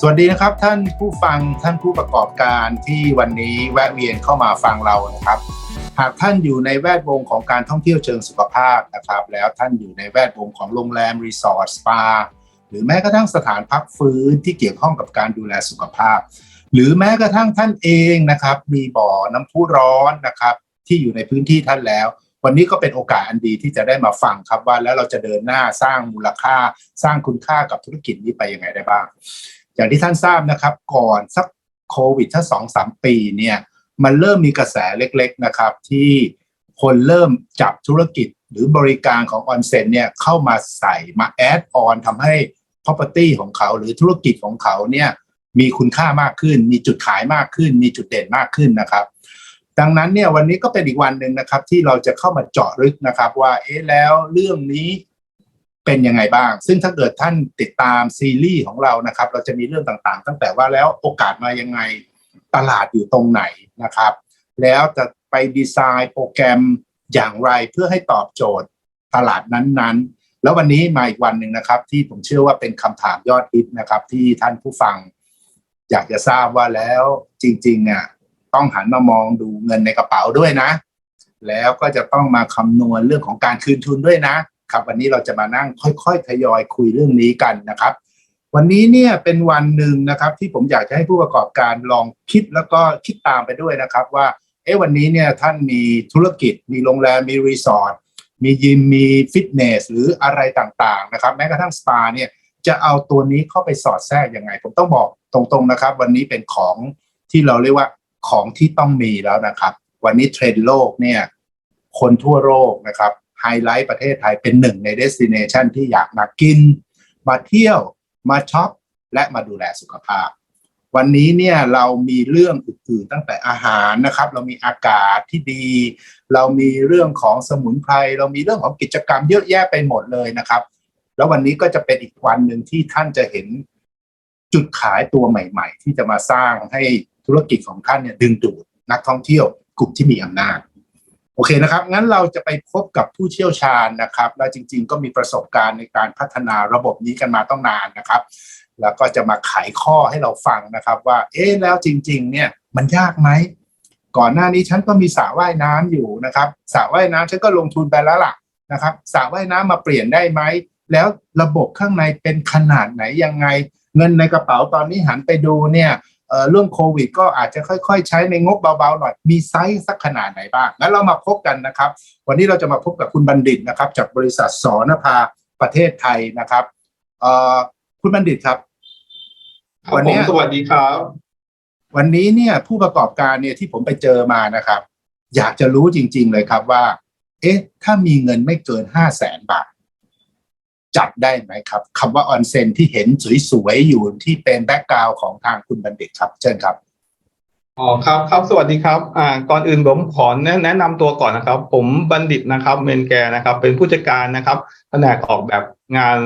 สวัสดีนะครับท่านผู้ฟังท่านผู้ประกอบการที่วันนี้แวะเวียนเข้ามาฟังเรานะครับ หากท่านอยู่ในแวดวงของการท่องเที่ยวเชิงสุขภาพนะครับ แล้วท่านอยู่ในแวดวงของโรงแรมรีสอร์ทสปาหรือแม้กระทั่งสถานพักฟื้นที่เกี่ยวข้องกับการดูแลสุขภาพ หรือแม้กระทั่งท่านเองนะครับ มีบ่อน้ำพุร้อนนะครับ ที่อยู่ในพื้นที่ท่านแล้ว วันนี้ก็เป็นโอกาสอันดีที่จะได้มาฟังครับว่าแล้วเราจะเดินหน้าสร้างมูลค่า สร้างคุณค่ากับธุรกิจนี้ไปยังไงได้บ้าง อย่างที่ท่านทราบนะครับ ก่อนสักโควิดถ้าสองสามปีเนี่ยมันเริ่มมีกระแสเล็กๆนะครับ ที่คนเริ่มจับธุรกิจหรือบริการของออนเซ็นเนี่ยเข้ามาใส่มาแอดออนทำให้ property ของเขา หรือธุรกิจของเขาเนี่ยมีคุณค่ามากขึ้น มีจุดขายมากขึ้น มีจุดเด่นมากขึ้นนะครับ ดังนั้นเนี่ยวันนี้ก็เป็นอีกวันหนึ่งนะครับที่เราจะเข้ามาเจาะลึกนะครับว่าเอ๊ะแล้วเรื่องนี้ เป็นยังไงบ้าง ซึ่งถ้าเกิดท่านติดตามซีรีส์ของเรานะครับ เราจะมีเรื่องต่างๆ ตั้งแต่ว่าแล้วโอกาสมายังไงตลาดอยู่ตรงไหนนะครับ แล้วจะไปดีไซน์โปรแกรมอย่างไรเพื่อให้ตอบโจทย์ตลาดนั้นๆ แล้ววันนี้มาอีกวันหนึ่งนะครับ ที่ผมเชื่อว่าเป็นคำถามยอดฮิตนะครับ ที่ท่านผู้ฟัง อยากจะทราบว่าแล้วจริงๆเนี่ยต้องหันมามองดูเงินในกระเป๋าด้วยนะ แล้วก็จะต้องมาคำนวณเรื่องของการคืนทุนด้วยนะ ครับวันนี้เราจะมานั่งค่อยๆทยอยคุยเรื่องนี้กันนะครับ วันนี้เนี่ยเป็นวันหนึ่งนะครับ ที่ผมอยากจะให้ผู้ประกอบการลองคิดแล้วก็คิดตามไปด้วยนะครับ ว่าเอ๊ะวันนี้เนี่ยท่านมีธุรกิจ มีโรงแรมมีรีสอร์ทมียิมมีฟิตเนสหรืออะไรต่างๆนะครับ แม้กระทั่งสปาเนี่ยจะเอาตัวนี้เข้าไปสอดแทรกยังไง ผมต้องบอกตรงๆนะครับ วันนี้เป็นของที่เราเรียกว่าของที่ต้องมีแล้วนะครับ วันนี้เทรนด์โลกเนี่ยคนทั่วโลกนะครับ ไฮไลท์ประเทศไทยเป็นหนึ่งในเดสติเนชันที่อยากมากิน มาเที่ยวมาช็อปและมาดูแลสุขภาพ วันนี้เนี่ยเรามีเรื่องอื่นๆตั้งแต่อาหารนะครับ เรามีอากาศที่ดี เรามีเรื่องของสมุนไพรเรามีเรื่องของกิจกรรมเยอะแยะไปหมดเลยนะครับ แล้ววันนี้ก็จะเป็นอีกวันหนึ่งที่ท่านจะเห็นจุดขายตัวใหม่ ๆ ที่จะมาสร้างให้ธุรกิจของท่านเนี่ยดึงดูดนักท่องเที่ยวกลุ่มที่มีอำนาจ โอเคนะครับ งั้นเราจะไปพบกับผู้เชี่ยวชาญนะครับ และจริง ๆ ก็มีประสบการณ์ในการพัฒนาระบบนี้กันมาต้องนานนะครับ แล้วก็จะมาไขข้อให้เราฟังนะครับ ว่า เอ๊ะแล้วจริง ๆ เนี่ยมันยากไหมก่อนหน้านี้ฉันก็มีสระว่ายน้ำอยู่นะครับสระว่ายน้ำฉันก็ลงทุนไปแล้วล่ะนะครับสระว่ายน้ำมาเปลี่ยนได้ไหมแล้วระบบข้างในเป็นขนาดไหนยังไง เงินในกระเป๋าตอนนี้หันไปดูเนี่ย เอ่อเรื่องโควิดก็อาจจะค่อย ๆ ใช้ในงบเบาๆหน่อย มีไซส์สักขนาดไหนบ้าง งั้นเรามาพบกันนะครับ วันนี้เราจะมาพบกับคุณบัณฑิตนะครับ จากบริษัทสอนภาประเทศไทยนะครับเอ่อคุณบัณฑิตครับครับวันผเนี้มยสวัสดีครับ วันนี้เนี่ยผู้ประกอบการเนี่ยที่ผมไปเจอมานะครับ อยากจะรู้จริง ๆ เลยครับว่า เอ๊ะ ถ้ามีเงินไม่เกินห้าแสนบาท จัดได้ไหมครับคำว่าออนเซ็นที่เห็นสวยๆอยู่ที่เป็นแบ็กกราวของทางคุณบัณฑิตครับ เชิญครับอ๋อครับครับสวัสดีครับอ่าก่อนอื่นผมขอแนะนะนำตัวก่อนนะครับ ผมบัณฑิตนะครับเมนแกนะครับ เป็นผู้จัดการนะครับแผนกออกแบบงาน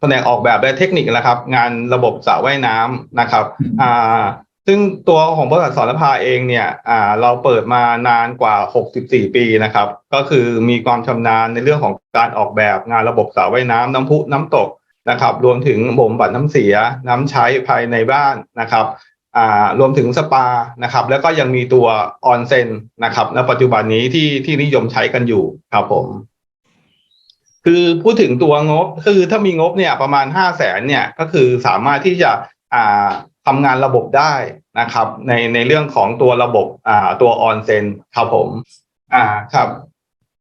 แผนกออกแบบและเทคนิคนะครับ งานระบบสระว่ายน้ำนะครับอ่า ซึ่งตัวของบริษัทสอนภาเองเนี่ยอ่าเราเปิดมานานกว่า 64 ปีนะครับ ก็คือมีความชำนาญในเรื่องของการออกแบบงานระบบสระว่ายน้ำน้ำพุน้ำตกนะครับ รวมถึงบ่มบัดน้ำเสีย น้ำใช้ภายในบ้านนะครับอ่ารวมถึงสปานะครับ แล้วก็ยังมีตัวออนเซ็นนะครับณปัจจุบันนี้ที่ที่นิยมใช้กันอยู่ครับผมคือพูดถึงตัวงบคือถ้ามีงบเนี่ยประมาณห้าแสนเนี่ยก็คือสามารถที่จะอ่า ทำงานระบบได้นะครับ ในในเรื่องของตัวระบบอ่าตัวออนเซนครับผม อ่าครับ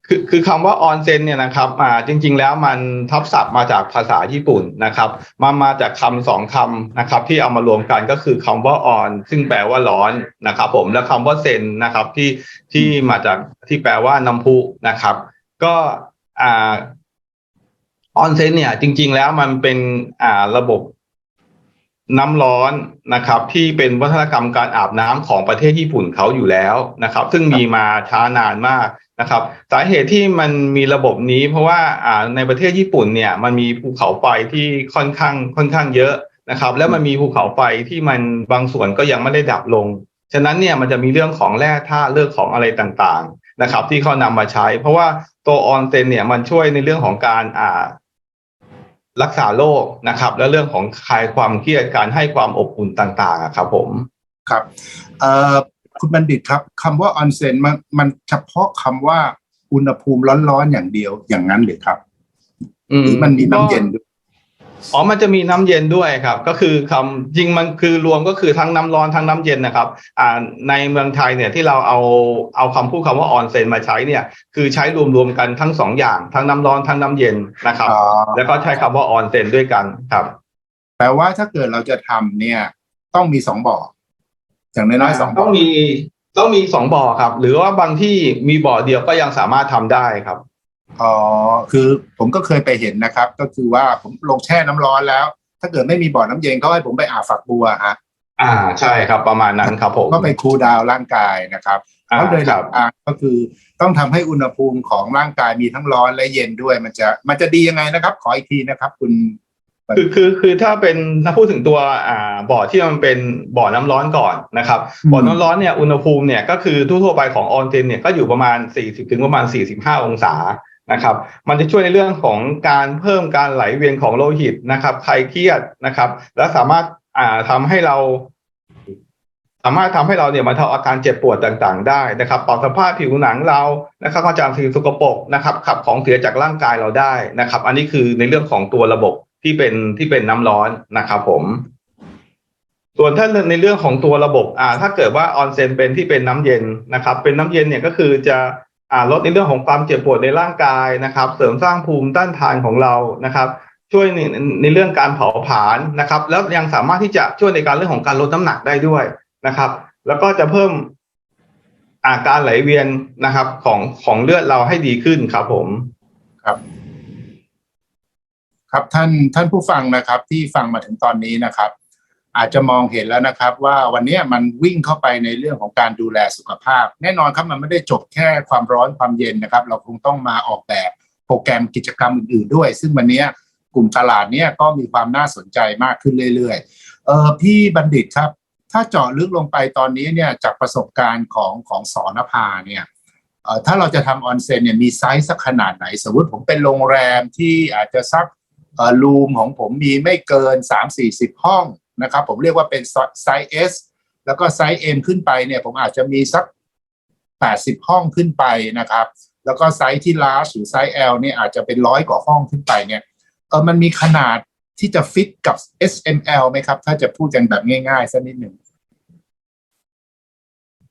คือคือคำว่าออนเซนเนี่ยนะครับอ่าจริง ๆ แล้วมันทับศัพท์มาจากภาษาญี่ปุ่นนะครับ มามาจากคำสองคำนะครับ ที่เอามารวมกันก็คือคำว่าออนซึ่งแปลว่าร้อนนะครับ ผมและคำว่าเซนนะครับที่ที่มาจากที่แปลว่าน้ำพุนะครับ ก็อ่าออนเซนเนี่ยจริง ๆ แล้วมันเป็นอ่าระบบ น้ำร้อนนะครับ ที่เป็นวัฒนธรรมการอาบน้ำของประเทศญี่ปุ่นเขาอยู่แล้วนะครับ ซึ่งมีมาช้านานมากนะครับ สาเหตุที่มันมีระบบนี้ เพราะว่าอ่าในประเทศญี่ปุ่นเนี่ยมันมีภูเขาไฟที่ค่อนข้างค่อนข้างเยอะนะครับ แล้วมันมีภูเขาไฟที่มันบางส่วนก็ยังไม่ได้ดับลง ฉะนั้นเนี่ยมันจะมีเรื่องของแร่ธาตุเรื่องของอะไรต่างๆนะครับ ที่เขานำมาใช้ เพราะว่าตัวออนเซนเนี่ยมันช่วยในเรื่องของการอ่า รักษาโรคนะครับ และเรื่องของคลายความเครียดการให้ความอบอุ่นต่างๆอะครับผมครับเอ่อคุณบัณฑิตครับคำว่าออนเซ็นมันมันเฉพาะคำว่าอุณหภูมิร้อนๆอย่างเดียวอย่างนั้นหรือครับอืหรือมันมีน้ำเย็นด้วย อ๋อ มันจะมีน้ำเย็นด้วยครับ ก็คือคำจริงมันคือรวมก็คือทั้งน้ำร้อนทั้งน้ำเย็นนะครับอ่าในเมืองไทยเนี่ยที่เราเอาเอาคำพูดคำว่าออนเซนมาใช้เนี่ยคือใช้รวมๆกันทั้งสองอย่างทั้งน้ำร้อนทั้งน้ำเย็นนะครับอ๋อแล้วก็ใช้คำว่าออนเซนด้วยกันครับแปลว่าถ้าเกิดเราจะทำเนี่ย ต้องมีสองบ่ออย่างน้อยๆสองบ่ต้อองมีต้องมีสองบ่อครับ หรือว่าบางที่มีบ่อเดียวก็ยังสามารถทำได้ครับ อ๋อคือผมก็เคยไปเห็นนะครับ ก็คือว่าผมลงแช่น้ำร้อนแล้ว ถ้าเกิดไม่มีบ่อน้ำเย็นเขาให้ผมไปอาบฝักบัวฮะอ่าใช่ครับประมาณนั้นครับผมก็ไปคูลดาวน์ร่างกายนะครับอ่าเพราะโดยหคลัรักบการก็คือต้องทำให้อุณหภูมิของร่างกายมีทั้งร้อนและเย็นด้วยมันจะมันจะดียังไงนะครับ ขออีกทีนะครับ คุณคือคือคือถ้าเป็นถ้าพูดถึงตัวอ่าบ่อที่มันเป็นบ่อน้ำร้อนก่อนนะครับอืมบ่อน้ำร้อนเนี่ยอุณหภูมิเนี่ยก็คือทั่วๆไปของออนเทนเนี่ยก็อยู่ประมาณ 40ถึงประมาณ 45 องศา นะครับ มันจะช่วยในเรื่องของการเพิ่มการไหลเวียนของโลหิตนะครับคลายเครียดนะครับ และสามารถอ่าทำให้เรา สามารถทำให้เราเนี่ยบรรเทาอาการเจ็บปวดต่างๆ ได้นะครับปรับสภาพผิวหนังเรานะครับกระจายสิ่งสกปรกนะครับ ขับของเสียจากร่างกายเราได้นะครับ อันนี้คือในเรื่องของตัวระบบที่เป็นที่เป็นน้ำร้อนนะครับผมส่วนถ้าในเรื่องของตัวระบบอ่าถ้าเกิดว่าออนเซนเป็นที่เป็นน้ำเย็นนะครับ เป็นน้ำเย็นเนี่ยก็คือจะ ลดในเรื่องของความเจ็บปวดในร่างกายนะครับ เสริมสร้างภูมิต้านทานของเรานะครับ ช่วยในในเรื่องการเผาผลาญนะครับ แล้วยังสามารถที่จะช่วยในการเรื่องของการลดน้ำหนักได้ด้วยนะครับ แล้วก็จะเพิ่มอาการไหลเวียนนะครับของของเลือดเราให้ดีขึ้นครับผมครับครับท่านท่านผู้ฟังนะครับที่ฟังมาถึงตอนนี้นะครับ อาจจะมองเห็นแล้วนะครับ ว่าวันนี้มันวิ่งเข้าไปในเรื่องของการดูแลสุขภาพ แน่นอนครับมันไม่ได้จบแค่ความร้อนความเย็นนะครับ เราคงต้องมาออกแบบโปรแกรมกิจกรรมอื่นๆด้วย ซึ่งวันนี้กลุ่มตลาดเนี้ยก็มีความน่าสนใจมากขึ้นเรื่อยๆเออพี่บัณฑิตครับ ถ้าเจาะลึกลงไปตอนนี้เนี่ยจากประสบการณ์ของของสอนภาเนี่ยเออถ้าเราจะทำออนเซ็นเนี่ยมีไซส์สักขนาดไหน สมมติผมเป็นโรงแรมที่อาจจะสักเอ่อรูมของผมมีไม่เกิน 3-40 ห้อง นะครับ ผมเรียกว่าเป็นไซส์ S แล้วก็ไซส์ M ขึ้นไปเนี่ย ผมอาจจะมีสัก 80 ห้องขึ้นไปนะครับ แล้วก็ไซส์ที่ large หรือไซส์ L เนี่ยอาจจะเป็นร้อยกว่าห้องขึ้นไปเนี่ยเออมันมีขนาดที่จะฟิตกับ SML ไหมครับ ถ้าจะพูดกันแบบง่ายๆสักนิดหนึ่ง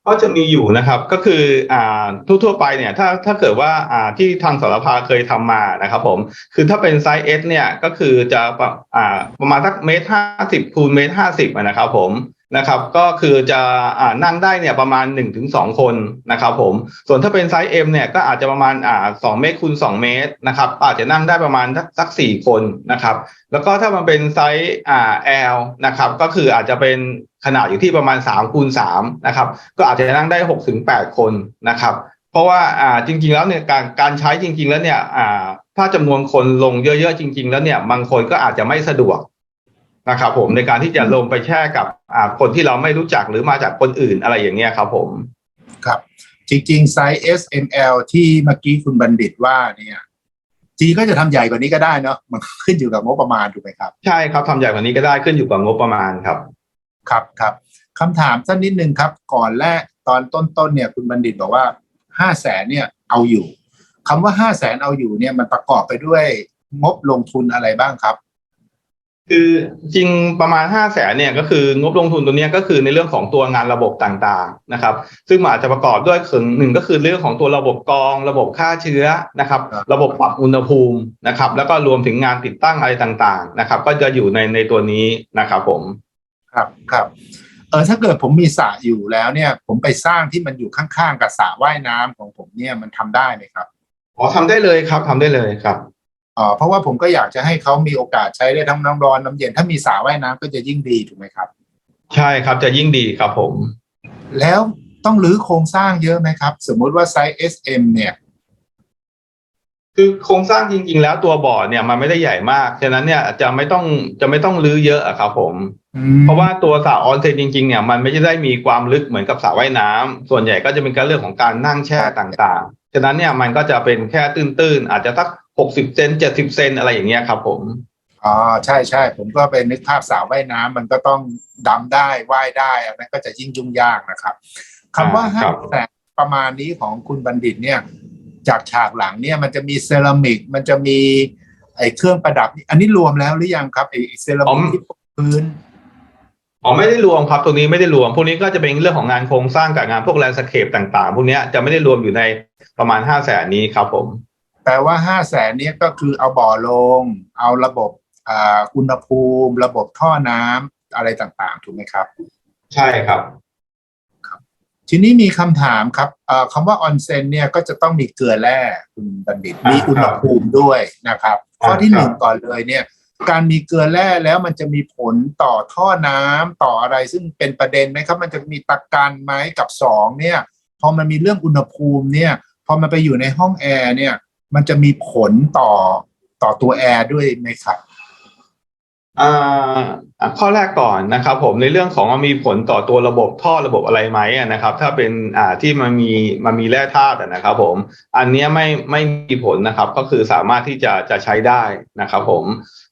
ก็จะมีอยู่นะครับก็คืออ่าทั่วๆไปเนี่ยถ้าถ้าเกิดว่าอ่าที่ทางสารพาเคยทำมานะครับผมคือถ้าเป็นไซส์เอสเนี่ยก็คือจะประอ่าประมาณสักเมตรห้าสิบคูณเมตรห้าสิบนะครับผม นะครับก็คือจะอ่านั่งได้เนี่ยประมาณ1นถึงสคนนะครับผมส่วนถ้าเป็นไซส์ M เนี่ยก็อาจจะประมาณอ่าสองเมตรคูณสองเมตรนะครับอาจจะนั่งได้ประมาณสักสี่คนนะครับแล้วก็ถ้ามันเป็นไซส์อ่า L นะครับก็คืออาจจะเป็นขนาดอยู่ที่ประมาณ3คูณ3นะครับก็อาจจะนั่งได้6ถึง8คนนะครับเพราะว่าอ่าจริง ๆแล้วเนี่ยการการใช้จริง ๆ แล้วเนี่ยอ่าถ้าจำนวนคนลงเยอะๆจริง ๆ แล้วเนี่ยบางคนก็อาจจะไม่สะดวก นะครับผมในการที่จะลงไปแช่กับอ่าคนที่เราไม่รู้จักหรือมาจากคนอื่นอะไรอย่างเงี้ยครับผมครับ จริงๆไซส์ S M L ที่เมื่อกี้คุณบัณฑิตว่าเนี่ยจริงก็จะทำใหญ่กว่านี้ก็ได้เนาะมันขึ้นอยู่กับงบประมาณถูกไหมครับ ใช่ครับทำใหญ่กว่านี้ก็ได้ขึ้นอยู่กับงบประมาณครับ ครับครับคำถามสั้นนิดนึงครับ ก่อนแรกตอนต้นๆเนี่ย คุณบัณฑิตบอกว่าห้าแสนเนี่ยเอาอยู่คำว่าห้าแสนเอาอยู่เนี่ยมันประกอบไปด้วยงบลงทุนอะไรบ้างครับ คือจริงประมาณ5 0 0แสนเนี่ยก็คืองบลงทุนตัวเนี้ยก็คือในเรื่องของตัวงานระบบต่างๆนะครับ ซึ่งมันอาจจะประกอบด้วยคือหนึ่งก็คือเรื่องของตัวระบบกรอง ระบบฆ่าเชื้อนะครับครับ ระบบปรับอุณหภูมินะครับ แล้วก็รวมถึงงานติดตั้งอะไรต่างๆนะครับ ก็จะอยู่ในในตัวนี้นะครับผมครับครับเออถ้าเกิดผมมีสระอยู่แล้วเนี่ย ผมไปสร้างที่มันอยู่ข้างๆกับสระว่ายน้ำของผมเนี่ยมันทำได้ไหมครับอ๋อทำได้เลยครับทำได้เลยครับ อ๋อเพราะว่าผมก็อยากจะให้เขามีโอกาสใช้ได้ทั้งน้ำร้อนน้ำเย็นถ้ามีสระว่ายน้ำก็จะยิ่งดีถูกไหมครับ ใช่ครับจะยิ่งดีครับผม แล้วต้องรื้อโครงสร้างเยอะไหมครับ สมมุติว่าไซส์ SM เนี่ย คือโครงสร้างจริง ๆ แล้วตัวบ่อเนี่ยมันไม่ได้ใหญ่มากฉะนั้นเนี่ยจะไม่ต้องจะไม่ต้องรื้อเยอะอะครับผมเพราะว่าตัวสระออนเซ็นจริงๆเนี่ยมันไม่ได้มีความลึกเหมือนกับสระว่ายน้ำส่วนใหญ่ก็จะเป็นการเรื่องของการนั่งแช่ต่างๆ ฉะนั้นเนี่ยมันก็จะเป็นแค่ตื้นๆ อาจจะสัก หกสิบเซนเจ็ดสิบเซนอะไรอย่างเงี้ยครับ ผมอ๋อใช่ใช่ผมก็ไปนึกภาพสาวว่ายน้ำมันก็ต้องดำได้ว่ายได้อันนั้นก็จะยิ่งยุ่งยากนะครับคำว่าอ่าห้าครับแสนประมาณนี้ของคุณบัณฑิตเนี่ย จากฉากหลังเนี่ยมันจะมีเซรามิกมันจะมี ไอ้เครื่องประดับนี่อันนี้รวมแล้วหรือยังครับไอ้เซรามิกที่ปูพื้นอ๋อไม่ได้รวมครับตรงนี้ไม่ได้รวม พวกนี้ก็จะเป็นเรื่องของงานโครงสร้างกับงานพวกแลนด์สเคปต่าง ๆ พวกเนี้ยจะไม่ได้รวมอยู่ในประมาณห้าแสนนี้ครับผม แปลว่าห้าแสนนี้ก็คือเอาบ่อลง เอาระบบอ่าอุณหภูมิ ระบบท่อน้ำอะไรต่างๆ ถูกไหมครับ ใช่ครับทีนี้มีคำถามครับเอ่อคำว่าออนเซ็นเนี่ยก็จะต้องมีเกลือแร่คุณบัณฑิตอ่ามีมีอุณหภูมิด้วยนะครับอ่าข้อที่ครับหนึ่งก่อนเลยเนี่ยการมีเกลือแร่แล้วมันจะมีผลต่อท่อน้ำต่ออะไรซึ่งเป็นประเด็นไหมครับ มันจะมีตะกันไหมกับสองเนี่ย พอมันมีเรื่องอุณหภูมิเนี่ย พอมันไปอยู่ในห้องแอร์เนี่ย มันจะมีผลต่อต่อตัวแอร์ด้วยไหมครับอ่าอะข้อแรกก่อนนะครับผมในเรื่องของมีผลต่อตัวระบบท่อระบบอะไรไหมนะครับ ถ้าเป็นอ่าที่มันมีมันมีแร่ธาตุนะครับผมอันนี้ไม่ไม่มีผลนะครับ ก็คือสามารถที่จะจะใช้ได้นะครับผม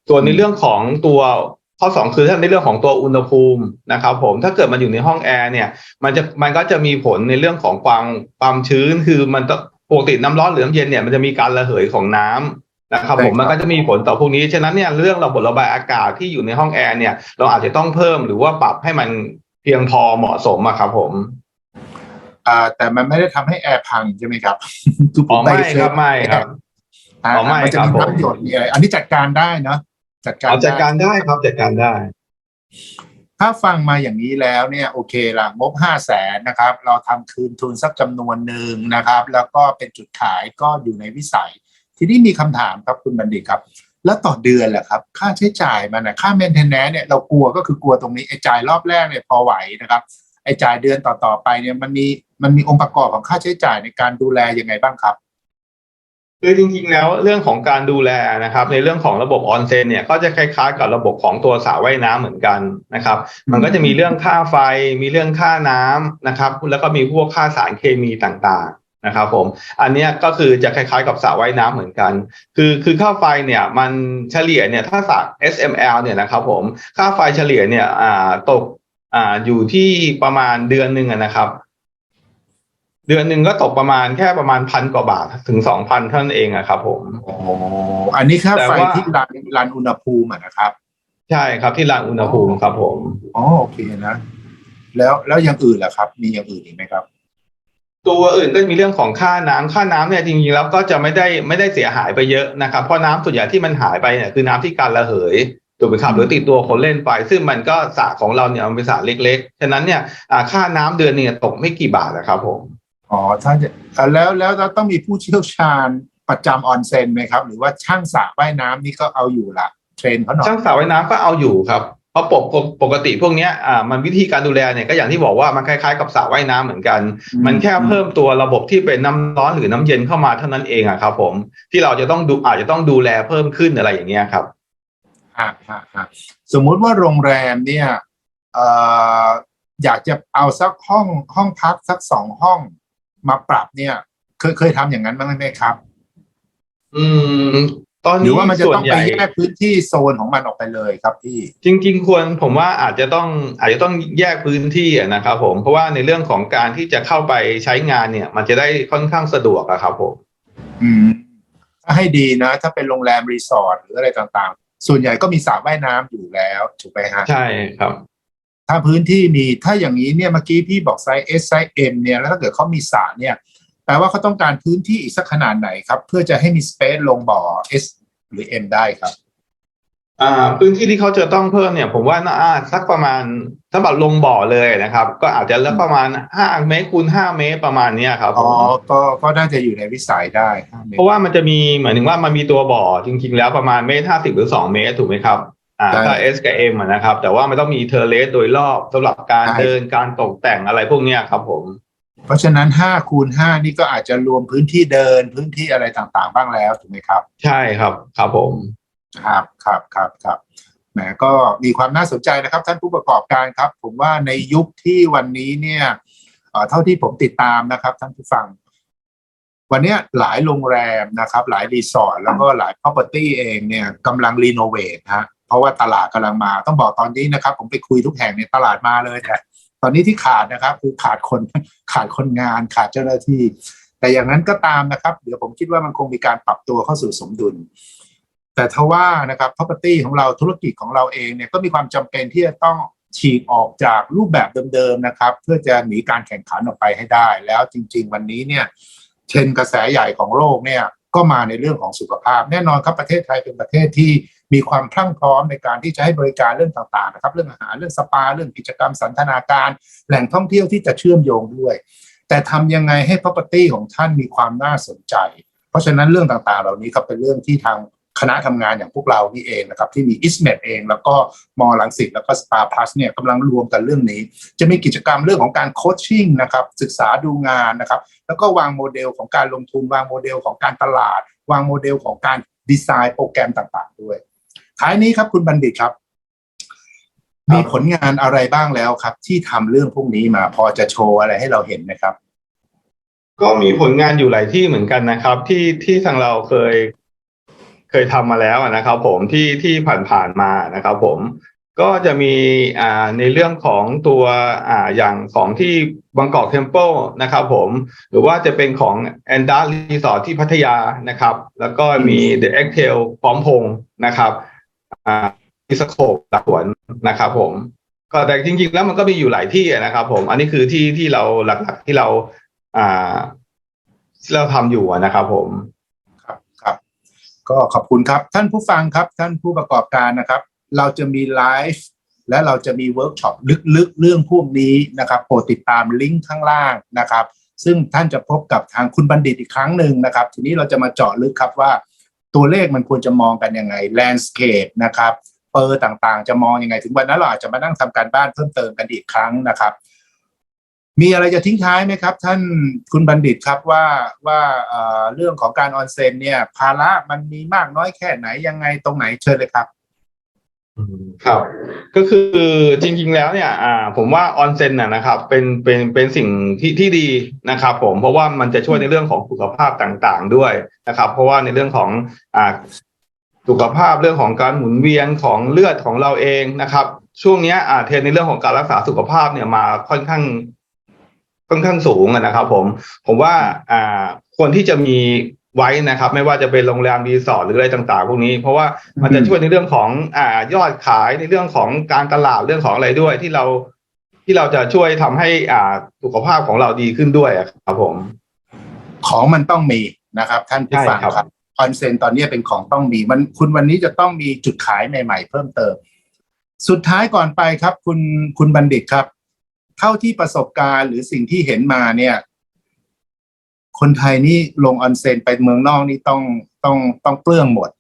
ส่วนในเรื่องของตัวข้อสองคือถ้าในเรื่องของตัวอุณหภูมินะครับผมถ้าเกิดมันอยู่ในห้องแอร์เนี่ยมันจะมันก็จะมีผลในเรื่องของความความชื้นคือมันต้อง ปกติน้ำร้อนหรือน้ำเย็นเนี่ยมันจะมีการระเหยของน้ำนะครับผมใช่ครับมันก็จะมีผลต่อพวกนี้ฉะนั้นเนี่ยเรื่องระบบระบายอากาศที่อยู่ในห้องแอร์เนี่ย เราอาจจะต้องเพิ่มหรือว่าปรับให้มันเพียงพอเหมาะสมอะครับผมอ่าแต่มันไม่ได้ทำให้แอร์พังใช่ไหมครับคือผอ๋อมไปไม่ครับไม่ครับอ่าอ๋อไม่มันจะครับมีผมน้ำหยดมีอะไรอันนี้จัดการได้เนาะจัดการเอาจัดการได้ได้ครับจัดการได้ ถ้าฟังมาอย่างนี้แล้วเนี่ยโอเคละงบห้าแสนนะครับ เราทำคืนทุนสักจำนวนหนึ่งนะครับ แล้วก็เป็นจุดขายก็อยู่ในวิสัย ทีนี้มีคำถามครับคุณบัณฑิตครับ แล้วต่อเดือนแหละครับ ค่าใช้จ่ายมันนะค่าเมนเทนแนนเนี่ยเรากลัวก็คือกลัวตรงนี้ไอ้จ่ายรอบแรกเนี่ยพอไหวนะครับไอ้จ่ายเดือนต่อๆไปเนี่ยมันมีมันมีองค์ประกอบของค่าใช้จ่ายในการดูแลยังไงบ้างครับ คือจริงๆแล้วเรื่องของการดูแลนะครับ ในเรื่องของระบบออนเซนเนี่ยก็จะคล้ายๆกับระบบของตัวสระว่ายน้ำเหมือนกันนะครับ มันก็จะมีเรื่องค่าไฟมีเรื่องค่าน้ำนะครับ แล้วก็มีพวกค่าสารเคมีต่างๆนะครับ ผม อันเนี้ยก็คือจะคล้ายๆกับสระว่ายน้ำเหมือนกัน คือคือค่าไฟเนี่ยมันเฉลี่ยเนี่ยถ้าสระ SML เนี่ยนะครับผมค่าไฟเฉลี่ยเนี่ยอ่าตกอ่าอยู่ที่ประมาณเดือนหนึ่งนะครับ เดือนหนึ่งก็ตกประมาณแค่ประมาณพันกว่าบาทถึงสองพันเท่านั้นเองอะครับ ผมโอ้อันนี้ค่าแต่ไฟว่าที่รันรันอุณหภูมิอะนะครับ ใช่ครับที่ร้านอุณหภูมิครับ ผมอ๋อโอเคนะ แล้วแล้วอย่างอื่นล่ะครับ มีอย่างอื่นอีกไหมครับตัวอื่นก็มีเรื่องของค่าน้ำค่าน้ำเนี่ยจริงๆแล้วก็จะไม่ได้ไม่ได้เสียหายไปเยอะนะครับเพราะน้ำส่วนใหญ่ที่มันหายไปเนี่ยคือน้ำที่การระเหยถูกไหมครับหรือติดตัวคนเล่นไป ซึ่งมันก็สระของเราเนี่ยมันเป็นสระเล็ก ๆ ฉะนั้นเนี่ยอ่าค่าน้ำเดือนเนี่ยตกไม่กี่บาทนะครับผม อ๋อถ้าจะอะแล้วแล้วเราต้องมีผู้เชี่ยวชาญประจำออนเซ็นไหมครับ หรือว่าช่างสระว่ายน้ำนี่ก็เอาอยู่ละเทรนเขาหน่อยช่างสระว่ายน้ำก็เอาอยู่ครับเพราะปกปกติพวกเนี้ยอ่ามันวิธีการดูแลเนี่ยก็อย่างที่บอกว่ามันคล้ายๆกับสระว่ายน้ำเหมือนกัน มันแค่เพิ่มตัวระบบที่เป็นน้ำร้อนหรือน้ำเย็นเข้ามาเท่านั้นเองอะครับผมที่เราจะต้องดูอาจจะต้องดูแลเพิ่มขึ้นอะไรอย่างเงี้ยครับฮะฮะฮะสมมุติว่าโรงแรมเนี่ยเอ่ออยากจะเอาสักห้องห้องพักสักสองห้อง มาปรับเนี่ย เคยเคยทำอย่างนั้นบ้างไหมครับ อืม ตอนหรืนี้อว่ามันจะส่วต้อนงใหไปญ่ แยกพื้นที่โซนของมันออกไปเลยครับพี่ จริง ๆ ควรผมว่าอาจจะต้องอาจจะต้องแยกพื้นที่อะนะครับผมเพราะว่าในเรื่องของการที่จะเข้าไปใช้งานเนี่ย มันจะได้ค่อนข้างสะดวกอะครับผม อืมถ้าให้ดีนะ ถ้าเป็นโรงแรมรีสอร์ทหรืออะไรต่างๆ ส่วนใหญ่ก็มีสระว่ายน้ำอยู่แล้ว ถูกไหมฮะ ใช่ครับ ถ้าพื้นที่มีถ้าอย่างนี้เนี่ยเมื่อกี้พี่บอกไซส์ S ไซส์ M เนี่ยแล้วถ้าเกิดเขามีสระเนี่ยแปลว่าเขาต้องการพื้นที่อีกสักขนาดไหนครับ เพื่อจะให้มีสเปซลงบ่อ S หรือ M ได้ครับอ่าพื้นที่ที่เขาจะต้องเพิ่มเนี่ย ผมว่าน่าสักประมาณถ้าแบบลงบ่อเลยนะครับ ก็อาจจะแล้วประมาณห้าเมตรคูณห้าเมตรประมาณเนี้ยครับผอ๋อมก็ก็น่าจะอยู่ในวิสัยได้ห้าเมตเพราะว่ามันจะมีหมายถึงว่ามันมีตัวบ่อจริง ๆ แล้วประมาณเมตรห้าสิบหรือสองเมตรถูกไหมครับอ่า ถ้า S กับ M อะนะครับ แต่ว่ามันต้องมีเทอร์เลสโดยรอบสำหรับการเดินการตกแต่งอะไรพวกเนี้ยครับผม เพราะฉะนั้นห้าคูณห้านี่ก็อาจจะรวมพื้นที่เดินพื้นที่อะไรต่างๆ บ้างแล้วถูกไหมครับ ใช่ครับครับผมครับครับครับครับแหมก็มีความน่าสนใจนะครับ ท่านผู้ประกอบการครับ ผมว่าในยุคที่วันนี้เนี่ยเอ่อเท่าที่ผมติดตามนะครับท่านผู้ฟัง วันเนี้ยหลายโรงแรมนะครับ หลายรีสอร์ทแล้วก็หลาย property เองเนี่ยกำลังรีโนเวทฮะเพ ราะว่าตลาดกำลังมา ต้องบอกตอนนี้นะครับ ผมไปคุยทุกแห่งในยตลาดมาเลยแต่ตอนนี้ที่ขาดนะครับคือขาดคนขาดคนงานขาดเจ้าหน้าที่ แต่อย่างนั้นก็ตามนะครับ เดี๋ยวผมคิดว่ามันคงมีการปรับตัวเข้าสู่สมดุล แต่ทว่านะครับ property ของเราธุรกิจของเราเองเนี่ยก็มีความจำเป็นที่จะต้องฉีกออกจากรูปแบบเดิมๆนะครับ เพื่อจะหนีการแข่งขันออกไปให้ได้ แล้วจริง ๆ วันนี้เนี่ยเทรนกระแสใหญ่ของโลกเนี่ยก็มาในเรื่องของสุขภาพ แน่นอนครับประเทศไทยเป็นประเทศที่ มีความพรั่งพร้อมในการที่จะให้บริการเรื่องต่างๆนะครับเรื่องอาหารเรื่องสปาเรื่องกิจกรรมสันทนาการ แหล่งท่องเที่ยวที่จะเชื่อมโยงด้วย แต่ทำยังไงให้ property ของท่านมีความน่าสนใจ เพราะฉะนั้นเรื่องต่างๆ เหล่านี้ครับเป็นเรื่องที่ทางคณะทำงานอย่างพวกเรานี่เองนะครับที่มีอิสเมดเองแล้วก็มอลังสิตแล้วก็สตาพลัสเนี่ยกำลังรวมกันเรื่องนี้ จะมีกิจกรรมเรื่องของการโคชชิ่งนะครับศึกษาดูงานนะครับแล้วก็วางโมเดลของการลงทุนวางโมเดลของการตลาด วางโมเดลของการดีไซน์โปรแกรมต่างๆด้วย ท้ายนี้ครับคุณบัณฑิตครับ มีผลงานอะไรบ้างแล้วครับ ที่ทำเรื่องพวกนี้มาพอจะโชว์อะไรให้เราเห็นไหมครับ ก็มีผลงานอยู่หลายที่เหมือนกันนะครับ ที่ที่ทางเราเคย เคยทำมาแล้วนะครับ ผมที่ที่ผ่านๆมานะครับ ผมก็จะมีอ่าในเรื่องของตัวอ่าอย่างของที่บางกอกเทมเพิลนะครับผม หรือว่าจะเป็นของแอนดารีสอร์ทที่พัทยานะครับ แล้วก็มี The e x t a i l พร้อมพงษ์นะครับ อ่าที่สโคปหลักสวนนะครับ ผมก็แต่จริง ๆ แล้วมันก็มีอยู่หลายที่นะครับ ผม อันนี้คือที่ที่เราหลักๆที่เราอ่าที่เราทำอยู่นะครับ ผมครับครับ ก็ขอบคุณครับ ท่านผู้ฟังครับ ท่านผู้ประกอบการนะครับ เราจะมีไลฟ์และเราจะมีเวิร์กช็อปลึกๆ เรื่องพวกนี้นะครับโปรดติดตามลิงก์ข้างล่างนะครับ ซึ่งท่านจะพบกับทางคุณบัณฑิตอีกครั้งหนึ่งนะครับ ทีนี้เราจะมาเจาะลึกครับว่า ตัวเลขมันควรจะมองกันยังไงแลนด์สเคปนะครับเปอร์ต่างๆ จะมองยังไง ถึงวันนั้นเราอาจจะมานั่งทำการบ้านเพิ่มเติมกันอีกครั้งนะครับ มีอะไรจะทิ้งท้ายไหมครับ ท่านคุณบัณฑิตครับว่าว่าเอ่อเรื่องของการออนเซ็นเนี่ยภาระมันมีมากน้อยแค่ไหนยังไงตรงไหนเชิญเลยครับ ครับ ก็คือจริง ๆ แล้วเนี่ยอ่าผมว่าออนเซ็นน่ะนะครับเป็นเป็นเป็นสิ่งที่ที่ดีนะครับผมเพราะว่ามันจะช่วยในเรื่องของสุขภาพต่างๆด้วยนะครับ เพราะว่าในเรื่องของอ่าสุขภาพเรื่องของการหมุนเวียนของเลือดของเราเองนะครับ ช่วงเนี้ยอ่าเทรนด์ในเรื่องของการรักษาสุขภาพเนี่ยมาค่อนข้างค่อนข้างสูงอะนะครับ ผม ผมว่าอ่าควรที่จะมี ไว้นะครับ ไม่ว่าจะเป็นโรงแรมรีสอร์ทหรืออะไรต่างๆ พวกนี้ เพราะว่ามันจะช่วยในเรื่องของอ่ายอดขายในเรื่องของการตลาดเรื่องของอะไรด้วยที่เราที่เราจะช่วยทำให้อ่าสุขภาพของเราดีขึ้นด้วยอะครับผม ของมันต้องมีนะครับ ท่านผู้ฟังใช่ครับครับออนเซ็นตอนนี้เป็นของต้องมีมันคุณวันนี้จะต้องมีจุดขายใหม่ ๆ เพิ่มเติม สุดท้ายก่อนไปครับ คุณคุณบัณฑิตครับ เท่าที่ประสบการณ์หรือสิ่งที่เห็นมาเนี่ย คนไทยนี่ลงออนเซ็นไปเมืองนอกนี่ต้องต้องต้องเปลื้องหมด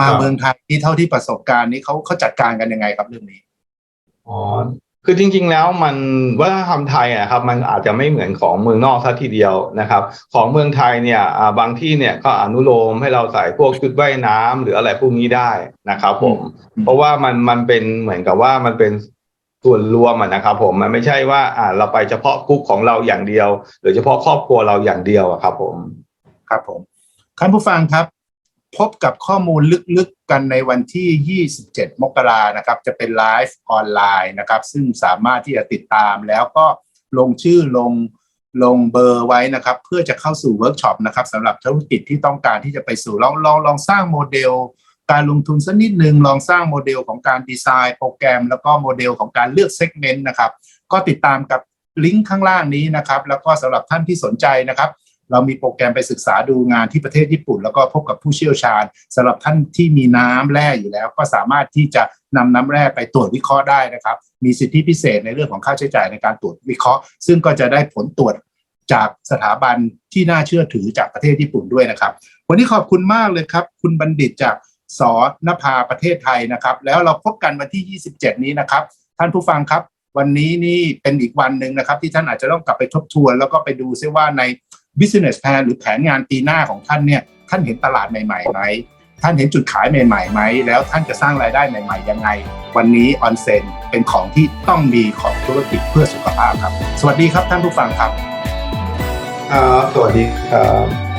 มาเมืองไทยนี่เท่าที่ประสบการณ์นี้เขาเขาจัดการกันยังไงครับเรื่องนี้อ๋อคือจริง ๆ แล้วมันวัฒนธรรมไทยอะครับ มันอาจจะไม่เหมือนของเมืองนอกซะทีเดียวนะครับ ของเมืองไทยเนี่ยอ่าบางที่เนี่ยก็อนุโลมให้เราใส่พวกชุดว่ายน้ำหรืออะไรพวกนี้ได้นะครับผมอืมเพราะว่ามันมันเป็นเหมือนกับว่ามันเป็น ส่วนรวมนะครับผมมันไม่ใช่ว่าอ่าเราไปเฉพาะกลุ่มของเราอย่างเดียว หรือเฉพาะครอบครัวเราอย่างเดียวอะครับผมครับผมท่านผู้ฟังครับ พบกับข้อมูลลึกๆกันในวันที่ 27 มกรานะครับ จะเป็นไลฟ์ออนไลน์นะครับ ซึ่งสามารถที่จะติดตามแล้วก็ลงชื่อลงลงเบอร์ไว้นะครับ เพื่อจะเข้าสู่เวิร์กช็อปนะครับสำหรับธุรกิจที่ต้องการที่จะไปสู่ลองลองลองสร้างโมเดล การลงทุนสักนิดหนึ่งลองสร้างโมเดลของการดีไซน์โปรแกรม แล้วก็โมเดลของการเลือกเซกเมนต์นะครับ ก็ติดตามกับลิงก์ข้างล่างนี้นะครับ แล้วก็สำหรับท่านที่สนใจนะครับ เรามีโปรแกรมไปศึกษาดูงานที่ประเทศญี่ปุ่น แล้วก็พบกับผู้เชี่ยวชาญสำหรับท่านที่มีน้ำแร่อยู่แล้ว ก็สามารถที่จะนำน้ำแร่ไปตรวจวิเคราะห์ได้นะครับ มีสิทธิพิเศษในเรื่องของค่าใช้จ่ายในการตรวจวิเคราะห์ ซึ่งก็จะได้ผลตรวจจากสถาบันที่น่าเชื่อถือจากประเทศญี่ปุ่นด้วยนะครับ วันนี้ขอบคุณมากเลยครับ คุณบัณฑิตจาก สอนภาประเทศไทยนะครับ แล้วเราพบกันวันที่ 27 นี้นะครับ ท่านผู้ฟังครับ วันนี้นี่เป็นอีกวันหนึ่งนะครับ ที่ท่านอาจจะต้องกลับไปทบทวน แล้วก็ไปดูซิว่าใน business plan หรือแผนงานปีหน้าของท่านเนี่ยท่านเห็นตลาดใหม่ๆไหมท่านเห็นจุดขายใหม่ๆไหมแล้วท่านจะสร้างรายได้ใหม่ๆยังไง วันนี้ออนเซนเป็นของที่ต้องมีของธุรกิจเพื่อสุขภาพครับ สวัสดีครับท่านผู้ฟังครับครับสวัสดีครับ